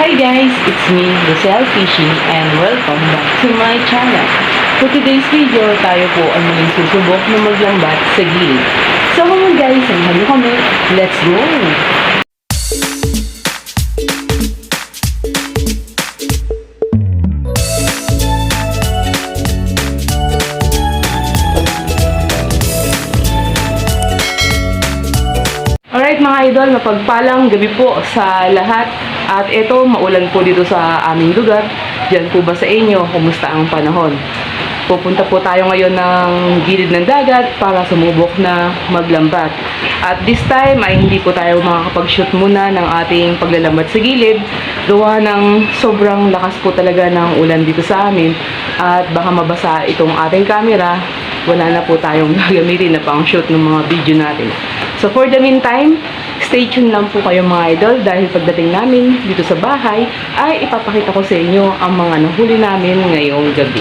Hi guys, it's me, Rosel Fishing, and welcome back to my channel. For today's video, tayo po ay muling susubok na maglambat sa gilid. So ngayon guys, samahan niyo kami. Let's go! Alright mga idol, mapagpalang gabi po sa lahat. At ito, maulan po dito sa aming lugar. Diyan po ba sa inyo, kumusta ang panahon? Pupunta po tayo ngayon ng gilid ng dagat para sumubok na maglambat. At this time ay hindi po tayo makakapag-shoot muna ng ating paglalambat sa gilid. Gawa ng sobrang lakas po talaga ng ulan dito sa amin. At baka mabasa itong ating camera. Wala na po tayong gagamitin na pang shoot ng mga video natin. So for the meantime, stay tuned lang po kayo mga idol dahil pagdating namin dito sa bahay ay ipapakita ko sa inyo ang mga nahuli namin ngayong gabi.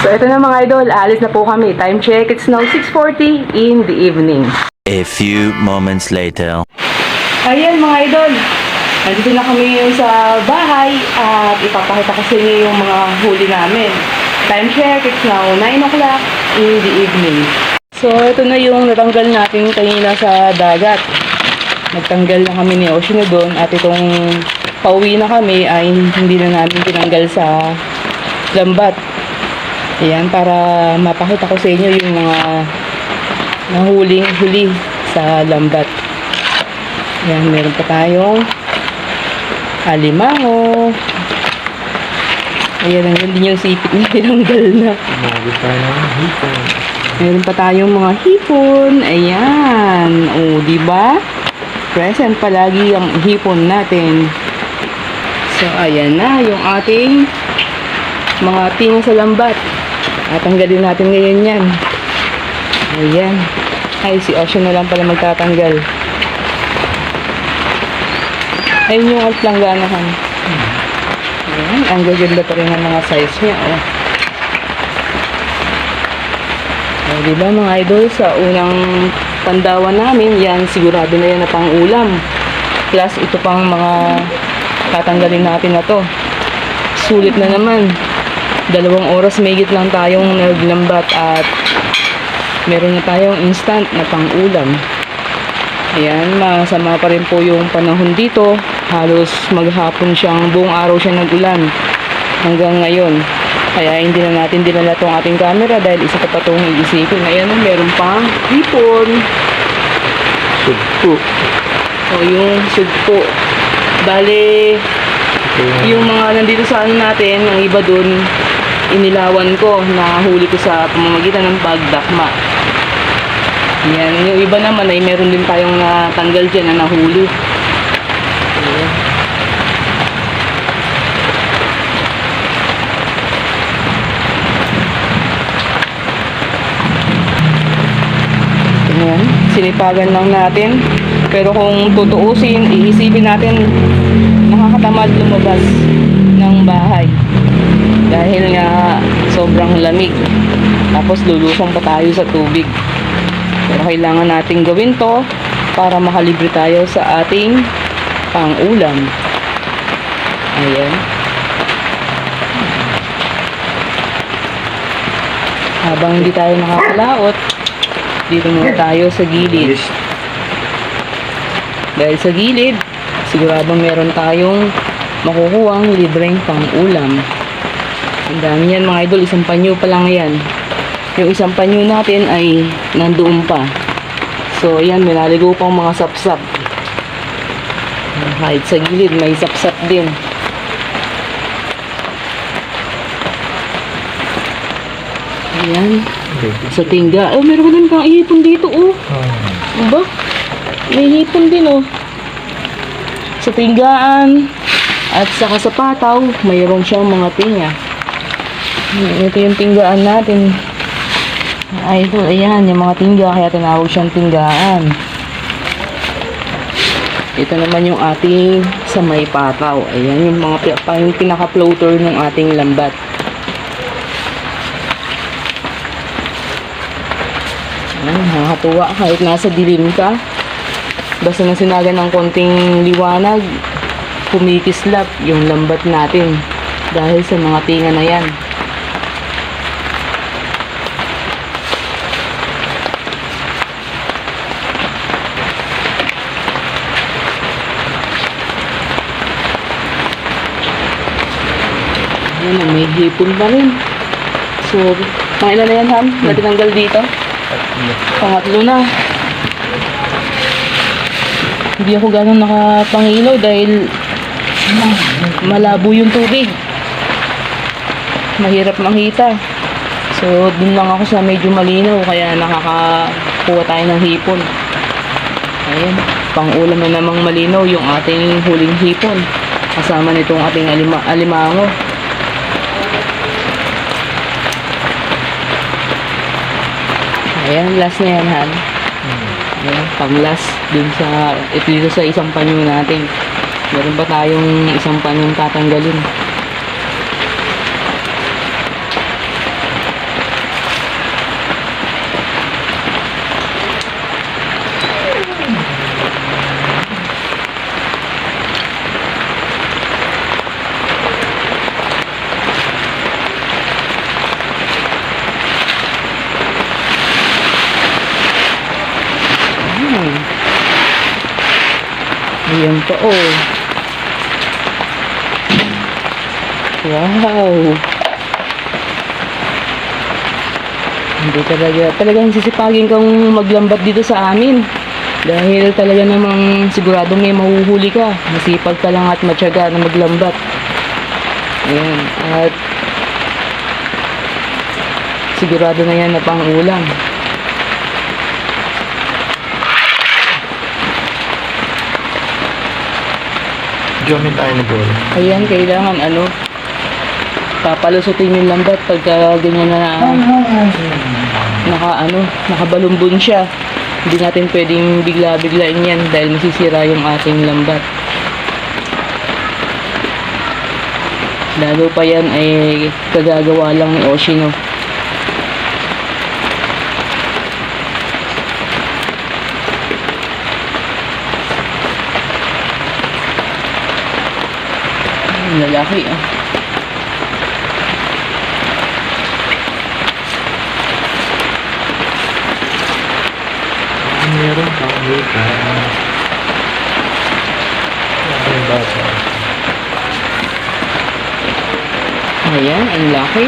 So ito na mga idol, alis na po kami. Time check, it's now 6.40 in the evening. A few moments later. Ayan mga idol, nandito na kami ngayon sa bahay at ipapakita ko sa inyo yung mga huli namin. Time check, it's now 9 o'clock in the evening. So ito na yung natanggal natin kanina sa dagat. Nagtanggal na kami ni Oshino doon at itong pauwi na kami ay hindi na namin tinanggal sa lambat. Ayan, para mapakita ko sa inyo yung mga nahuling huli sa lambat. Ayan, meron pa tayong alimango. Ayan, ang ganda yung sipit na tinanggal na. Umagot tayo ng hipon. Meron pa tayong mga hipon. Ayan. O, di ba? Present palagi ang hipon natin. So, ayan na yung ating mga tinga sa lambat. At tanggalin natin ngayon yan. Ayan. Ay, si Ocean na lang pala magtatanggal. Ayun yung altlangganahan. Ayan. Ang gaganda pa rin ng mga size niya. Oh. O, di ba mga idol, sa unang pandawan namin, yan, sigurado na yan na pang ulam. Plus, ito pang mga tatanggalin natin na to. Sulit na naman. Dalawang oras may lang tayong naglambat at meron na tayong instant na pang ulam. Ayan, masama pa rin po yung panahon dito. Halos maghapon siyang buong araw siya nagulan hanggang ngayon. Kaya hindi na natin dinala tong ating camera dahil isa pa pa itong iisipin. Ayan, meron pang hipon. Sugpo. O yung sugpo. Bale, yung yung mga nandito sa ano natin, ang iba dun, inilawan ko, nahuli ko sa pamamagitan ng pagdakma. Yan, yung iba naman ay meron din tayong natanggal dyan na nahuli. Ayan, sinipagan lang natin. Pero kung tutuusin, iisipin natin, nakakatamad lumabas ng bahay. Dahil nga sobrang lamig. Tapos lulusong pa tayo sa tubig. Pero kailangan nating gawin to para makalibre tayo sa ating pang-ulam. Ayan. Habang hindi tayo nakakalaot, dito muna tayo sa gilid. Dahil sa gilid, siguradong meron tayong makukuhang libreng pang-ulam. Ang dami yan mga idol, isang panyo pa lang yan. Yung isang panyo natin ay nandoon pa. So, yan, minaligo pang mga sapsap. Kahit sa gilid, may sapsap din. Ayan, sa tingga. Oh, meron din pang ihipon dito, oh. Ah, Aba, may hipon din oh. Sa tinggaan at saka sa pataw, mayroon siyang mga tinga. Ito yung tinggaan natin. Ay, ito, ayan, yung mga tingga, kaya tinawag siyang tinggaan. Ito naman yung ating sa may pataw. Ayan, yung mga yung pinaka-floater ng ating lambat. Ayan, nakakatuwa kahit nasa dilim ka. Basta na sinaga ng konting liwanag, kumikislap yung lambat natin dahil sa mga tinga na yan. Ayan, may hipon pa rin. So, mga na yan, Ham? Na tinanggal dito? Pangatlo na. Hindi ako ganun nakapangilaw dahil malabo yung tubig. Mahirap makita. So, dun lang ako sa medyo malinaw kaya nakakakuha tayo ng hipon. Ayan, pang-ulam na namang malinaw yung ating huling hipon. Kasama nitong ating alima alimango. Ayan, last na yan, Han. Ayan, pang last dun sa, ito dito sa isang panyo natin. Meron pa tayong isang panyong tatanggalin. Ayan pa, oh. Wow. Hindi talaga, talagang sisipagin kang maglambat dito sa amin. Dahil talaga namang sigurado may mahuhuli ka. Masipag ka lang at matyaga na maglambat. Ayan. At sigurado na yan na pang ulam. Jomin tayo na bola. Ayan, kailangan ano, papalusutin yung lambat pagka ganyan na naka ano, nakabalumbon siya. Hindi natin pwedeng bigla-biglain yan dahil masisira yung ating lambat. Lalo pa yan ay kagagawa lang ni Oshino. Ang lalaki ah. Meron pa yung basa? Ayan, ang laki.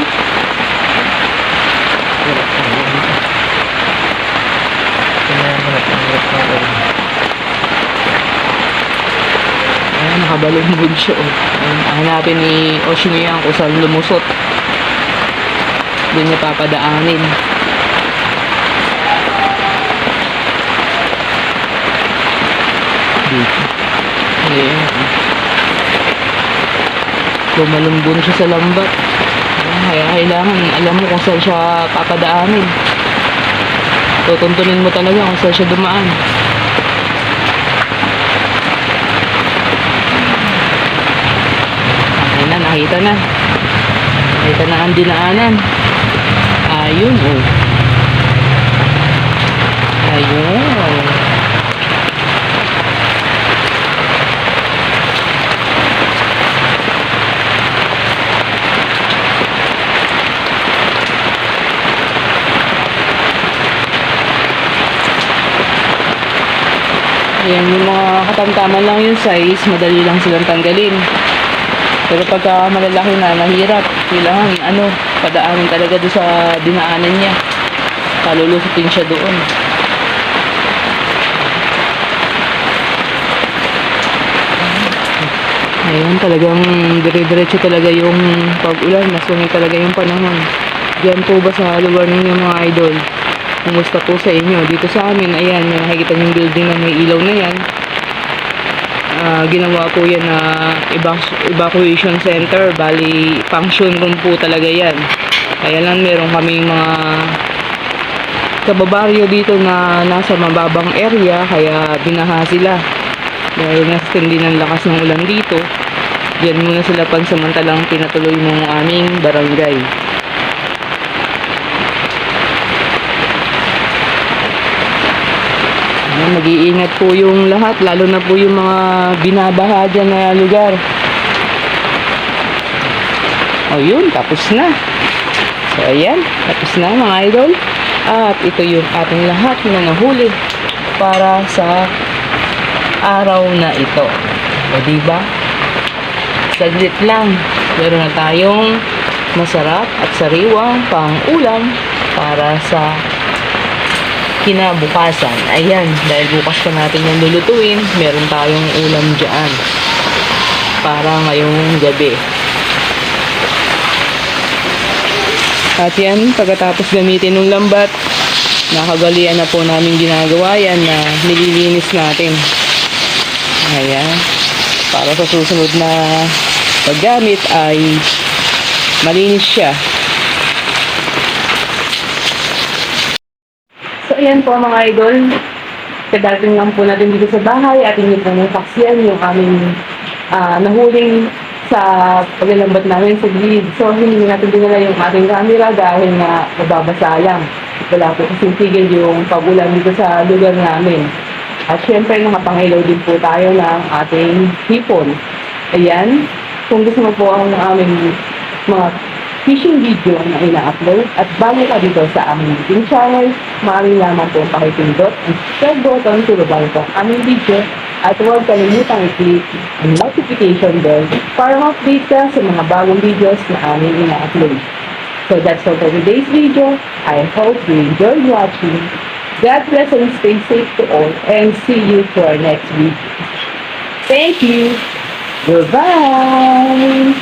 Kaya mo na pangarap na rin. Ayan, nakabalumbon siya oh. Hanapin ni Oshino yan kung saan lumusot. Doon niya papadaanin. Dito. Ayan. Siya sa lambat. Kaya kailangan, alam mo kung saan siya papadaanin. Tutuntunin mo talaga kung saan siya dumaan. Ayun na, nakita na. Nakita na ang dinaanan. Ayun, oh. Ayun. Ayan, yung mga katamtaman lang yung size, madali lang silang tanggalin. Pero pagka malalaki na, mahirap. Kailangan, ano, padaanin talaga doon sa dinaanan niya. Palulusutin siya doon. Ayun, talagang dire-diretso talaga yung pag-ulan. Masungay talaga yung panahon. Diyan po ba sa lugar ninyo mga idol? Kumusta po sa inyo? Dito sa amin, ayan, yung nakikita yung building na may ilaw na yan. Ah, ginawa po yan na evac- evacuation center. Bali, function room po talaga yan. Kaya lang meron kaming mga kababaryo dito na nasa mababang area kaya binaha sila. Dahil tindi ng lakas ng ulan dito, yan muna sila pansamantalang pinatuloy ng aming barangay. Mag-iingat po yung lahat, lalo na po yung mga binabaha dyan na lugar. O yun, tapos na. So ayan, tapos na mga idol. At ito yung ating lahat na nahuli para sa araw na ito. O diba? Saglit lang. Meron na tayong masarap at sariwang pang ulam para sa kinabukasan. Ayan, dahil bukas pa natin yung lulutuin, meron tayong ulam dyan para ngayong gabi. At yan, pagkatapos gamitin ng lambat, nakagalian na po namin ginagawa yan na nililinis natin. Ayan. Para sa susunod na paggamit ay malinis siya. Ayan po mga idol. Kadating lang po natin dito sa bahay at hindi po nang saksiyan yung aming ah, nahuling sa paglalambat namin sa gilid. So, hindi natin dinala yung ating camera dahil na mababasa lang. Wala po kasing tigil yung pagulan dito sa lugar namin. At syempre, nakapangilaw din po tayo ng ating hipon. Ayan. Kung gusto mo po ang aming mga fishing video na ina-upload at bago ka dito sa aming YouTube channel, maaaring lamang po pakipindot ang subscribe button to the bottom ng aming video at huwag kalimutang i-click ang notification bell para ma-update ka sa mga bagong videos na aming ina-upload. So that's all for today's video. I hope you enjoyed watching. God bless and stay safe to all and see you for our next video. Thank you. Goodbye.